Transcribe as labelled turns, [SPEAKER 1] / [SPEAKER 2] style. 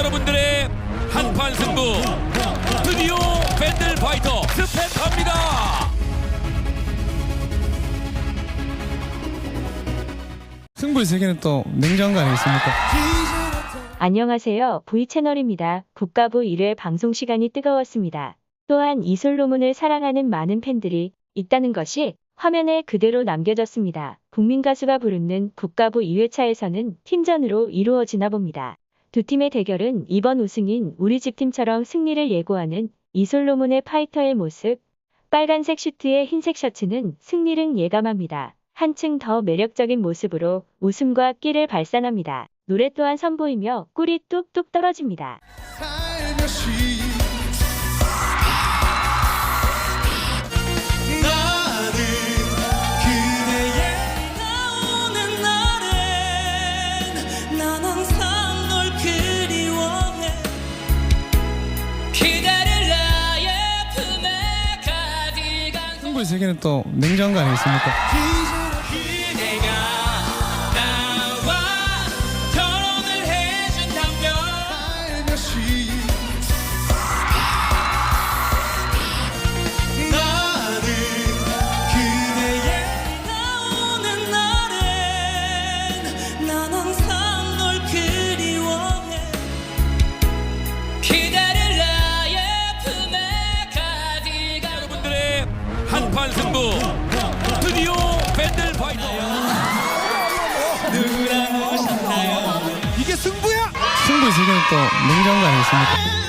[SPEAKER 1] 여러분들의 한판 승부 드디어 밴들 파이터 스펙합니다.
[SPEAKER 2] 승부의 세계는 또 냉정한 거 아니겠습니까?
[SPEAKER 3] 안녕하세요. V채널입니다. 국가부 1회 방송 시간이 뜨거웠습니다. 또한 이솔로몬을 사랑하는 많은 팬들이 있다는 것이 화면에 그대로 남겨졌습니다. 국민 가수가 부르는 국가부 2회차에서는 팀전으로 이루어지나 봅니다. 두 팀의 대결은 이번 우승인 우리 집 팀처럼 승리를 예고하는 이솔로몬의 파이터의 모습, 빨간색 슈트에 흰색 셔츠는 승리를 예감합니다. 한층 더 매력적인 모습으로 웃음과 끼를 발산합니다. 노래 또한 선보이며 꿀이 뚝뚝 떨어집니다.
[SPEAKER 4] 나는 그대의
[SPEAKER 5] 나오는 날엔 난 항상
[SPEAKER 2] 승부의 세계는 또 냉정한 거 아니겠습니까?
[SPEAKER 1] 한판 승부 드디어 밴들 파이터
[SPEAKER 5] 누구랑 오셨나요
[SPEAKER 2] 이게 승부야! 승부의 세계는 또 냉정한 거 아니겠습니까?